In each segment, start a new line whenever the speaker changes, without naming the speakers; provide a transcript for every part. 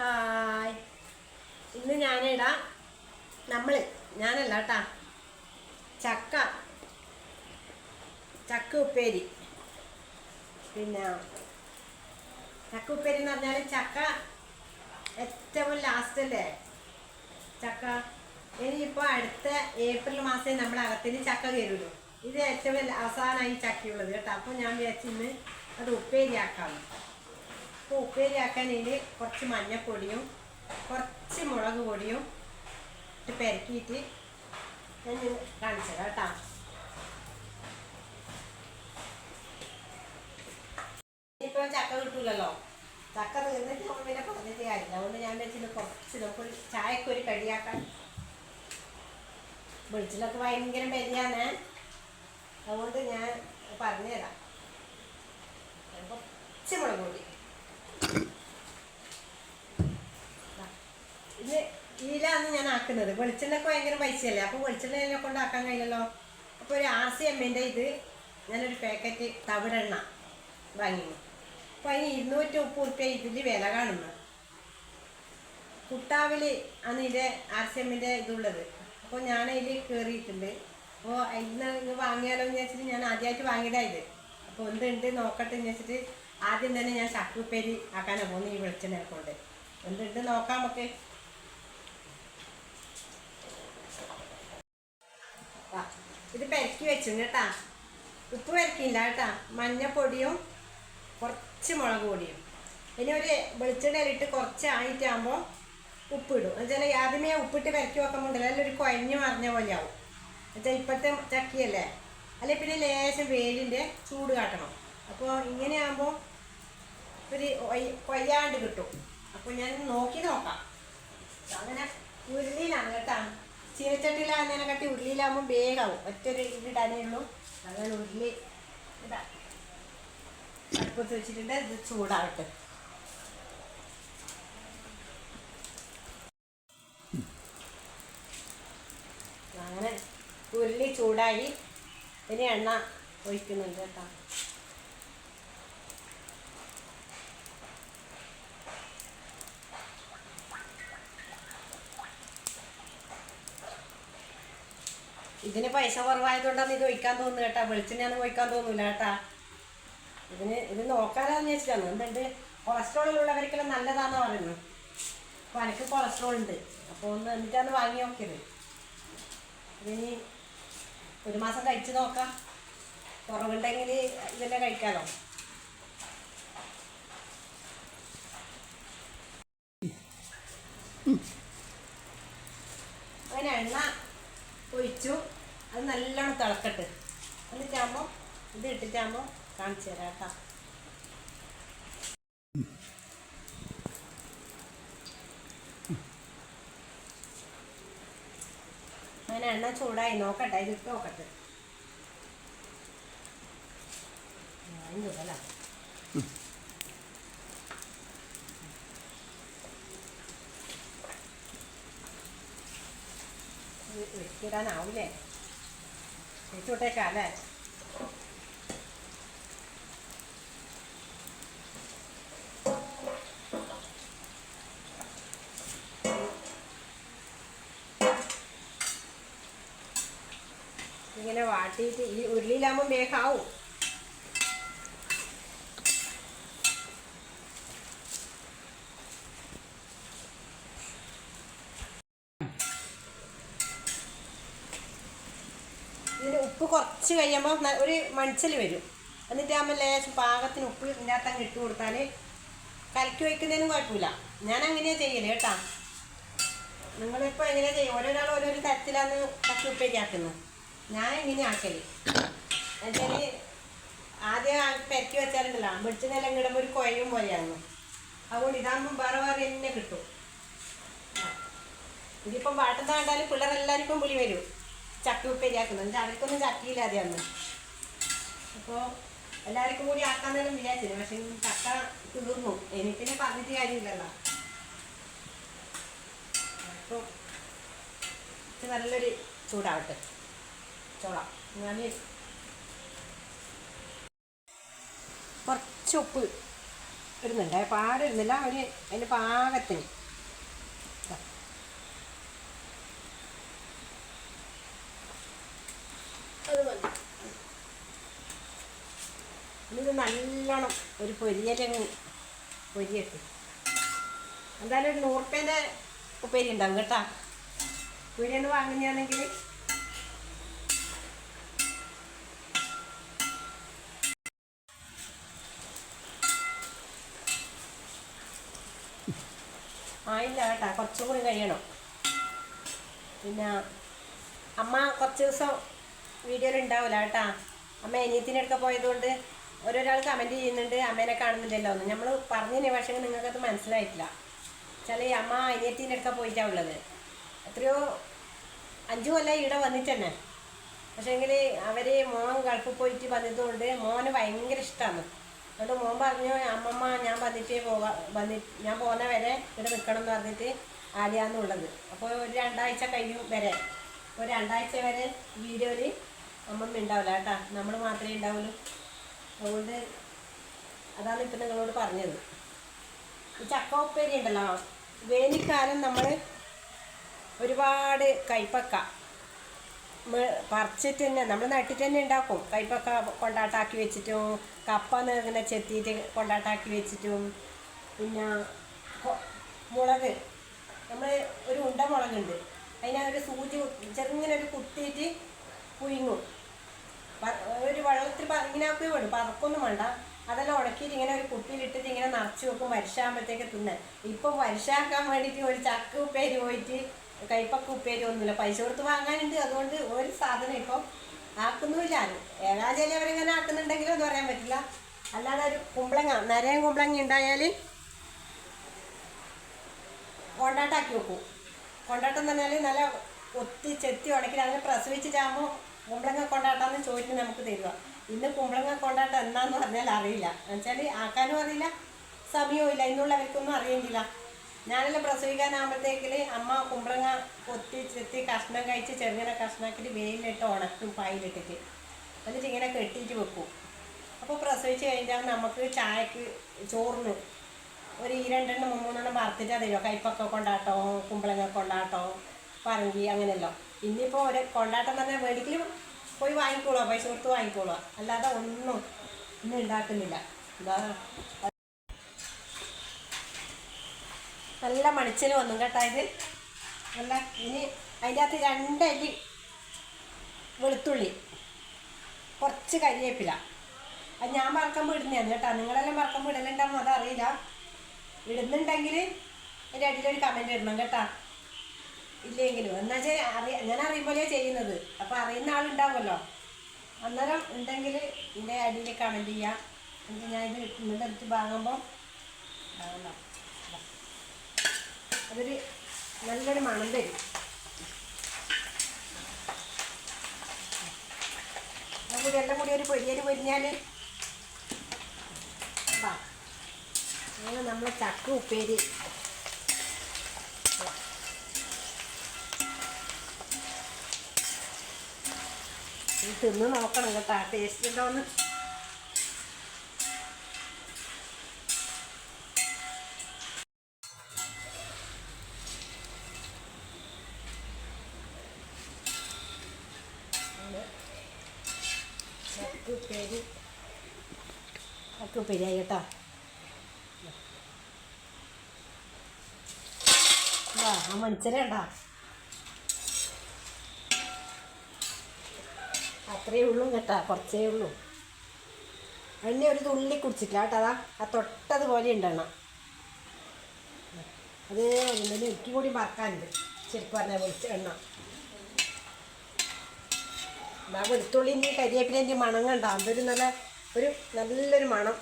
Hi. ഇന്ന് ഞാനിടാ നമ്മൾ ഞാനല്ല കേട്ടാ ചക്ക ചക്ക ഉപ്പേരി. പിന്നെ ചക്ക ഉപ്പേരി എന്ന് പറഞ്ഞാൽ ചക്ക ഏറ്റവും ലാസ്റ്റ് അല്ലേ? ചക്ക. ഇനിയിപ്പോൾ അടുത്ത ഏപ്രിൽ മാസേ നമ്മുടെ അകത്തിന് ചക്ക കയറുള്ളൂ ഇത് ഏറ്റവും അവസാനമായി ചക്കയുള്ളത് കേട്ടോ. അപ്പോൾ ഞാൻ വിചാരിച്ചിന്ന് അത് ഉപ്പേരിയാക്കാം. അപ്പോൾ ഉപ്പേരിയാക്കാൻ ഇതിൽ കുറച്ച് മഞ്ഞപ്പൊടിയും കുറച്ച് മുളക് പൊടിയും ഇട്ട് പെരക്കിയിട്ട് ഞാൻ കാണിച്ചു തരാം കേട്ടോ. ഇപ്പൊ ചക്ക കിട്ടൂലല്ലോ. ചക്ക തീർന്നിട്ട് നമ്മൾ പിന്നെ പറഞ്ഞിട്ട് കാര്യമില്ല. അതുകൊണ്ട് ഞാൻ വെച്ചിട്ട് കുറച്ച് നമുക്ക് ചായക്ക് ഒരു കടിയാക്കാൻ വെളിച്ചിലൊക്കെ ഭയങ്കര ബലിയാണ് അതുകൊണ്ട് ഞാൻ പറഞ്ഞുതരാം. കുറച്ച് മുളക് പൊടി ദാ, ഇത് ആക്കുന്നത് വെളിച്ചെണ്ണയൊക്കെ ഭയങ്കര പൈസയല്ലേ? അപ്പോൾ വെളിച്ചെണ്ണ കൊണ്ട് ആക്കാൻ കഴിയില്ലല്ലോ? അപ്പോൾ ഒരു ആർ സി എമ്മിന്റെ ഇത് ഞാനൊരു പാക്കറ്റ് തവിടെണ്ണ വാങ്ങി അപ്പോൾ അതിന് ഇരുന്നൂറ്റി മുപ്പത് റുപ്യ ഇതിൽ വില കാണുന്നു. കുട്ടാവിൽ ആണ് ഇതിന്റെ ആർ സി എമ്മിന്റെ ഇതുള്ളത്. അപ്പോൾ ഞാൻ അതിൽ കയറിയിട്ടുണ്ട് അപ്പോൾ അതിന് ഇത് വാങ്ങിയാലോ എന്ന് വെച്ചിട്ട് ഞാൻ ആദ്യമായിട്ട് വാങ്ങിയതായത്. അപ്പോൾ എന്തുണ്ട് നോക്കട്ടെ എന്ന് വെച്ചിട്ട് ആദ്യം തന്നെ ഞാൻ ചക്കുപ്പേരി ആക്കാനാണ് പോകുന്നത് ഈ വെളിച്ചെണ്ണ കൊണ്ട്. എന്തുണ്ട് നോക്കാം നമുക്ക്. ഇത് പെരക്കി വെച്ചു കേട്ടാ. ഉപ്പ് പെരക്കിയില്ല കേട്ടാ. മഞ്ഞപ്പൊടിയും കുറച്ച് മുളക് പൊടിയും. ഇനി ഒരു വെളിച്ചെണ്ണയിലിട്ട് കുറച്ച് ആയിട്ടാകുമ്പോൾ ഉപ്പിടും എന്നുവെച്ചാൽ ആദ്യമേ ഉപ്പിട്ട് പെരക്കി വെക്കുമ്പോണ്ടല്ലോ അല്ല ഒരു കുഴഞ്ഞു മറിഞ്ഞ പോലെ ആവും. എന്നുവെച്ചാൽ ഇപ്പോഴത്തെ ചക്കിയല്ലേ? അല്ലെ പിന്നെ ലേശം വേലിന്റെ ചൂട് കാട്ടണം. അപ്പോൾ ഇങ്ങനെയാകുമ്പോൾ ഒരു കൊയ്യാണ്ട് കിട്ടും. അപ്പോൾ ഞാൻ നോക്കി നോക്കാം. അങ്ങനെ ഉരുളിയിലാണ് കേട്ടാ. ചീനച്ചട്ടിയിലാകുന്നതിനെ കട്ടി ഉരുളിയിലാകുമ്പോൾ വേഗമാവും ഒറ്റൊരു ഇടാനേ ഉള്ളൂ അങ്ങനെ ഉരുളി ഇതാ. അടുപ്പത്ത് വെച്ചിട്ടുണ്ട്. ഇത് ചൂടാവട്ടെ. അങ്ങനെ ഉരുളി ചൂടായി. ഇനി എണ്ണ ഒഴിക്കുന്നുണ്ട് കേട്ടോ. ഇതിന് പൈസ കുറവായതുകൊണ്ടാണ് ഇത് ഒഴിക്കാൻ തോന്നുന്നു കേട്ടാ. വെളിച്ചെണ്ണ ഒഴിക്കാൻ തോന്നൂല കേട്ടാ. ഇതിന് ഇത് നോക്കാനാന്ന് വെച്ചിട്ടാണ് എന്തുണ്ട്? കൊളസ്ട്രോൾ ഉള്ളവർക്കെല്ലാം നല്ലതാന്ന് പറയുന്നു അപ്പോൾ എനിക്ക് കൊളസ്ട്രോൾ ഉണ്ട്. അപ്പോൾ ഒന്ന് എന്നിട്ടാണ് വാങ്ങി നോക്കിയത്. ഇതിനി ഒരു മാസം കഴിച്ച് നോക്കാം. കുറവുണ്ടെങ്കിൽ ഇതന്നെ കഴിക്കാമല്ലോ അങ്ങനെ എണ്ണ ഒഴിച്ചു അത് തിളക്കട്ട് എന്നിട്ടാകുമ്പോൾ ഇത് ഇട്ടിട്ടാകുമ്പോൾ കാണിച്ചു തരാം കേട്ടോ. അങ്ങനെ എണ്ണ ചൂടായി. നോക്കട്ടെ ഇതിട്ട് നോക്കട്ടെ. ഞാൻ ചൂടല്ല അല്ലേ ഇങ്ങനെ വാട്ടിയിട്ട് ഈ ഉരുളിയിലാകുമ്പോൾ വേഗാവും ഇതിന് ഉപ്പ് കുറച്ച് കഴിയുമ്പോൾ ഒരു മണിച്ചൽ വരും. എന്നിട്ട് ആകുമ്പോൾ ലേശം പാകത്തിന് ഉപ്പ് ഇതിന്റെ അകത്തങ്ങ് ഇട്ട് കൊടുത്താൽ കലക്കി വയ്ക്കുന്നതിനും കുഴപ്പമില്ല. ഞാൻ അങ്ങനെയാണ് ചെയ്യൽ കേട്ടാ. നിങ്ങളിപ്പോൾ എങ്ങനെയാണ് ചെയ്യും ഓരോരാൾ ഓരോരോ തരത്തിലാണ് കത്തി ഉപ്പേക്ക് ആക്കുന്നത് ഞാൻ ഇങ്ങനെ ആക്കൽ. എന്നുവെച്ചാൽ ആദ്യം പെരക്കി വെച്ചാലുണ്ടല്ലോ വെളിച്ചെന്നെല്ലാം കിടുമ്പോൾ ഒരു കുഴയും പോലെയാണ് അതുകൊണ്ട് ഇതാകുമ്പോൾ വേറെ വേറെ തന്നെ കിട്ടും. ഇതിപ്പം പാട്ടുന്ന കണ്ടാൽ പിള്ളേരെല്ലാവർക്കും പുളി വരും. ചക്ക ഉപ്പേരിയാക്കുന്നത് എന്നിട്ട് അവർക്കൊന്നും ചട്ടിയില്ലാതെ അന്ന് അപ്പോൾ എല്ലാവർക്കും കൂടി ആക്കാൻ തന്നെ വിചാരിച്ചില്ല. പക്ഷെ ചക്ക തീർന്നു. എനിക്ക് പിന്നെ പറഞ്ഞിട്ട് കാര്യമില്ലല്ലോ. അപ്പോൾ ഇത് നല്ലൊരു ചൂടാവട്ടെ. ചോളാം. ഞാൻ കുറച്ച് ഉപ്പ് ഇടുന്നുണ്ട്. പാടിരുന്നില്ല ഒരു അതിന്റെ പാകത്തിന് ദാ. അത് മതി ഇനി ഇത് നല്ലോണം ഒരു പൊരിയലങ്ങ് പൊരിയട്ട്. എന്തായാലും ഒരു നൂറുപ്പേന്റെ ഉപ്പേരി ഉണ്ടാവും കേട്ടോ. പീടിയെന്ന് വാങ്ങുന്നതാണെങ്കിൽ ആയില്ല കേട്ടാ കുറച്ചും കൂടി കഴിയണം. പിന്നെ അമ്മ കുറച്ച് ദിവസം വീഡിയോയിൽ ഉണ്ടാവില്ല കേട്ടാ. അമ്മ അനിയത്തിനടുക്ക പോയതുകൊണ്ട് ഓരോരാൾ കമന്റ് ചെയ്യുന്നുണ്ട് അമ്മേനെ കാണുന്നില്ലല്ലോ എന്ന്. നമ്മൾ പറഞ്ഞതിന് പക്ഷേ നിങ്ങൾക്കത് മനസ്സിലായിട്ടില്ല. ചില ഈ അമ്മ അനിയത്തിന്റെ അടുക്ക പോയിട്ടാണ് ഉള്ളത്. എത്രയോ അഞ്ചു കൊല്ലം ഇവിടെ വന്നിട്ട് തന്നെ പക്ഷേങ്കിൽ അവർ മോൻ ഗൾഫിൽ പോയിട്ട് വന്നതുകൊണ്ട് മോന് ഭയങ്കര ഇഷ്ടമാണ് അതുകൊണ്ട് മോൻ പറഞ്ഞു അമ്മമ്മ ഞാൻ വന്നിട്ട് പോകാം വന്നി ഞാൻ പോകുന്ന വരെ ഇവിടെ നിൽക്കണം എന്ന് പറഞ്ഞിട്ട് ആദ്യമാണെന്നുള്ളത് അപ്പോൾ ഒരു രണ്ടാഴ്ച കഴിയും വരെ. ഒരു രണ്ടാഴ്ച വരെ വീഡിയോയിൽ അമ്മമ്മ ഉണ്ടാവില്ല കേട്ടോ. നമ്മൾ മാത്രമേ ഉണ്ടാവുള്ളൂ. അതുകൊണ്ട് അതാണ് ഇപ്പം നിങ്ങളോട് പറഞ്ഞത്. ഈ ചക്ക ഉപ്പേരി ഉണ്ടല്ലോ വേനൽക്കാലം നമ്മൾ ഒരുപാട് കൈപ്പക്ക പറിച്ചിട്ട് തന്നെ നമ്മൾ നട്ടിട്ട് തന്നെ ഉണ്ടാക്കും. കൈപ്പക്ക കൊണ്ടാട്ടാക്കി വെച്ചിട്ടും കപ്പ ഇങ്ങനെ ചെത്തിയിട്ട് കൊണ്ടാട്ടാക്കി വെച്ചിട്ടും പിന്നെ മുളക്. നമ്മൾ ഒരു ഉണ്ട മുളകുണ്ട്. അതിനകത്ത് സൂചി ചെറുങ്ങനെ ഒരു കുത്തിയിട്ട് പുഴുങ്ങും. ആക്കി വേണം. പറക്കൊന്നും വേണ്ട. അതെല്ലാം ഉണക്കിയിട്ട് ഇങ്ങനെ ഒരു കുപ്പിയിലിട്ടിട്ട് ഇങ്ങനെ നിറച്ച് വെക്കും. വരിശാകുമ്പോഴത്തേക്ക് തിന്ന്. ഇപ്പം വരിശാക്കാൻ വേണ്ടിയിട്ട് ഒരു ചക്ക ഉപ്പേരി പോയിട്ട് കൈപ്പക്ക ഉപ്പേരി ഒന്നുമില്ല. പൈസ കൊടുത്ത് വാങ്ങാനുണ്ട്. അതുകൊണ്ട് ഒരു സാധനം ഇപ്പം ആക്കുന്നുമില്ല ആരും. ഏകാചാലി അവരെങ്ങനെ ആക്കുന്നുണ്ടെങ്കിലും അത് പറയാൻ പറ്റില്ല. അല്ലാതെ ഒരു കുമ്പളങ്ങ നരയും കുമ്പളങ്ങ ഉണ്ടായാൽ കൊണ്ടാട്ടാക്കി വെക്കും. കൊണ്ടാട്ടം എന്ന് പറഞ്ഞാൽ നല്ല ഒത്തി ചെത്തി ഉണക്കി അതിനെ പ്രസവിച്ചിട്ടാകുമ്പോൾ കുമ്പളങ്ങ കൊണ്ടാട്ടാന്ന് ചോദിച്ച് നമുക്ക് തരിക ഇന്ന് കുമ്പളങ്ങ കൊണ്ടാട്ടം എന്താന്ന് പറഞ്ഞാൽ അറിയില്ല. എന്നുവെച്ചാൽ ആക്കാനും അറിയില്ല സമയവും ഇല്ല ഇന്നുള്ളവർക്കൊന്നും അറിയുന്നില്ല ഞാനെല്ലാം പ്രസവിക്കാനാകുമ്പോഴത്തേക്കിൽ അമ്മ കുമ്പളങ്ങ കൊത്തി ചെത്തി കഷ്ണം കഴിച്ച് ചെറുങ്ങനെ കഷ്ണാക്കിയിട്ട് വെയിലിട്ട് ഉണക്കും പായിലിട്ടിട്ട്. എന്നിട്ട് ഇങ്ങനെ കെട്ടിയിട്ട് വെക്കും. അപ്പോൾ പ്രസവിച്ച് കഴിഞ്ഞാൽ നമുക്ക് ചായക്ക് ചോറിന് ഒരു ഈ രണ്ടെണ്ണം മൂന്നെണ്ണം വറുത്തിട്ട് തരുമോ കൈപ്പൊക്കെ കൊണ്ടാട്ടോ കുമ്പളങ്ങ കൊണ്ടാട്ടോ പറങ്കി അങ്ങനെയല്ലോ ഇന്നിപ്പോൾ ഒരു കൊണ്ടാട്ടം പറഞ്ഞാൽ മേടിക്കലും പോയി വാങ്ങിക്കോളാം പൈസ കൊടുത്ത് വാങ്ങിക്കോളാം. അല്ലാതെ ഒന്നും ഇന്ന് ഉണ്ടാക്കുന്നില്ല നല്ല മണിച്ചിന് വന്നു കേട്ടാ ഇത്. നല്ല ഇനി അതിന്റെ അകത്ത് രണ്ടല്ലി വെളുത്തുള്ളി കുറച്ച് കരിവേപ്പില അത് ഞാൻ വറക്കുമ്പോൾ ഇടുന്നതാണ് കേട്ടോ നിങ്ങളെല്ലാം വറക്കുമ്പോൾ ഇടലുണ്ടാവും അതറിയില്ല. ഇടുന്നുണ്ടെങ്കിൽ എന്റെ അടിയിലൊരു കമന്റ് ഇടണം കേട്ടോ. ഇല്ലെങ്കിലും. എന്നുവെച്ചാൽ അറിയ ഞാൻ അറിയുമ്പോഴേ ചെയ്യുന്നത്. അപ്പോൾ അറിയുന്ന ആളുണ്ടാവുമല്ലോ. അന്നേരം ഉണ്ടെങ്കിൽ എന്റെ അടിയിൽ കമന്റ് ചെയ്യാം. എന്നിട്ട് ഞാൻ ഇത് ഇന്നത്തെ എടുത്ത് വാങ്ങുമ്പോൾ. അതൊരു നല്ലൊരു മണം തരും. നമുക്ക് എല്ലാം കൂടി ഒരു പൊരിയൽ പൊരിഞ്ഞാൽ അങ്ങനെ നമ്മൾ ചക്ക ഉപ്പേരി ഇത് തിന്ന് നോക്കണം കേട്ടോ ടേസ്റ്റ് ഉണ്ടോന്ന് ചക്ക ഉപ്പേരി ചക്ക ഉപ്പേരി ആയി കേട്ടോ. വാ ആ മണിച്ചരണ്ടാ അത്രയേ ഉള്ളൂ കേട്ടാ കുറച്ചേ ഉള്ളൂ. എണ്ണ ഒരു തുള്ളി കുടിച്ചിട്ടില്ല കേട്ടോ അതാ ആ തൊട്ടതുപോലെ ഉണ്ടെണ്ണ അത് എന്തെങ്കിലും എനിക്ക് കൂടി മറക്കാനുണ്ട് ശരിക്കും പറഞ്ഞാൽ വിളിച്ച എണ്ണ ആ വെളുത്തുള്ളിന്റെ കരിവേപ്പിലേന്റെ മണം കണ്ട അതൊരു നല്ല ഒരു നല്ലൊരു മണം.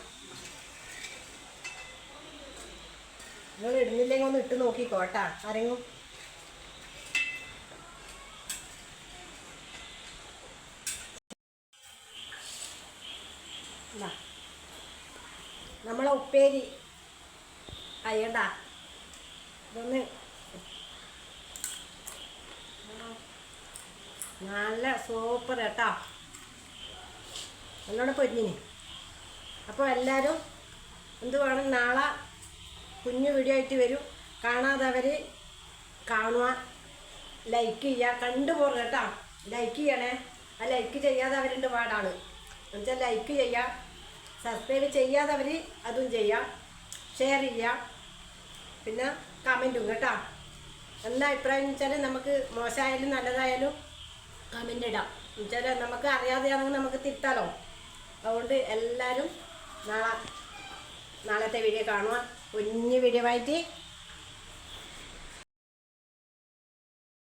നിങ്ങൾ ഇടുന്നില്ലെങ്കിൽ ഒന്ന് ഇട്ട് നോക്കിക്കോട്ടാ ആരെങ്കിലും നമ്മളെ ഉപ്പേരി. അയ്യണ്ട ഇതൊന്ന്. നല്ല സൂപ്പർ കേട്ടോ. എന്നോട് പൊരിഞ്ഞിന്. അപ്പോൾ എല്ലാവരും എന്തുവാണ്? നാളെ കുഞ്ഞു വീഡിയോ ആയിട്ട് വരും. കാണാതെ അവർ കാണുക ലൈക്ക് ചെയ്യുക. കണ്ടുപോകുക കേട്ടോ. ലൈക്ക് ചെയ്യണേ. ആ ലൈക്ക് ചെയ്യാതെ അവരുണ്ട് പാടാണ് എന്നുവെച്ചാൽ ലൈക്ക് ചെയ്യുക സബ്സ്ക്രൈബ് ചെയ്യാത്തവർ അതും ചെയ്യാം. ഷെയർ ചെയ്യുക പിന്നെ കമന്റും കേട്ടോ. എന്താ അഭിപ്രായം വെച്ചാൽ നമുക്ക് മോശമായാലും നല്ലതായാലും കമന്റ് ഇടാം. എന്നുവെച്ചാൽ നമുക്ക് അറിയാതെയാണെങ്കിൽ നമുക്ക് തിരുത്താലോ. അതുകൊണ്ട് എല്ലാവരും നാളെ നാളത്തെ വീഡിയോ കാണുക. കുഞ്ഞു വീഡിയോ ആയിട്ട്